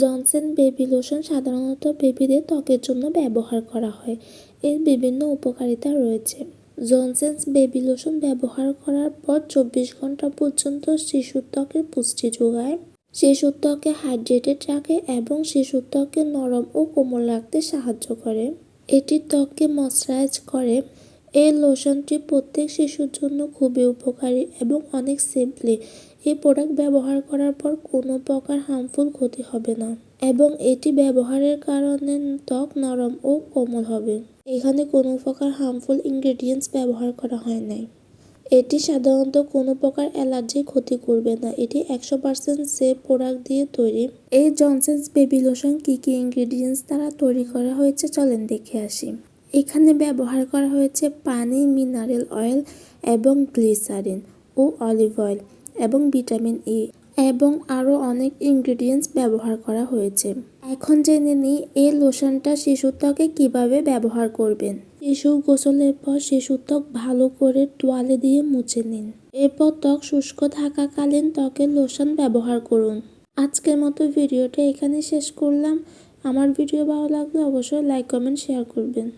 Johnson baby lotion সাধারণত বেবিদের ত্বকের জন্য ব্যবহার করা হয়। এর বিভিন্ন উপকারিতা রয়েছে। জনসেন্স বেবি লোশন ব্যবহার করার পর চব্বিশ ঘণ্টা পর্যন্ত শিশুর ত্বকের পুষ্টি যোগায়। শিশুর ত্বকে হাইড্রেটেড রাখে এবং শিশুর ত্বকে নরম ও কোমল রাখতে সাহায্য করে। এটি ত্বককে ময়শ্চারাইজ করে এই লোশনটি প্রত্যেক শিশুর জন্য খুবই উপকারী এবং অনেক সেফলি এই প্রোডাক্ট ব্যবহার করার পর কোনো প্রকার হার্মফুল ক্ষতি হবে না। এবং এটি ব্যবহারের কারণে ত্বক নরম ও কোমল হবে। এখানে কোনো প্রকার হার্মফুল ইনগ্রেডিয়েন্টস ব্যবহার করা হয় নাই। এটি সাধারণত কোনো প্রকার অ্যালার্জি ক্ষতি করবে না। এটি একশো পার্সেন্ট সেফ প্রোডাক্ট দিয়ে তৈরি। এই জনসেন্স বেবি লোশন কী কী ইনগ্রেডিয়েন্টস দ্বারা তৈরি করা হয়েছে চলেন দেখে আসি। এখানে ব্যবহার করা হয়েছে পানি, মিনারেল অয়েল এবং গ্লিসারিন ও অলিভ অয়েল এবং ভিটামিন ই এবং আরও অনেক ইনগ্রিডিয়েন্টস ব্যবহার করা হয়েছে। এখন জেনে নিই এই লোশনটা শিশুর ত্বকে কীভাবে ব্যবহার করবেন। শিশু গোসলের পর শিশুর ত্বক ভালো করে তোয়ালে দিয়ে মুছে নিন। এরপর ত্বক শুষ্ক থাকাকালীন ত্বকের লোশন ব্যবহার করুন। আজকের মতো ভিডিওটা এখানে শেষ করলাম। আমার ভিডিও ভালো লাগলে অবশ্যই লাইক কমেন্ট শেয়ার করবেন।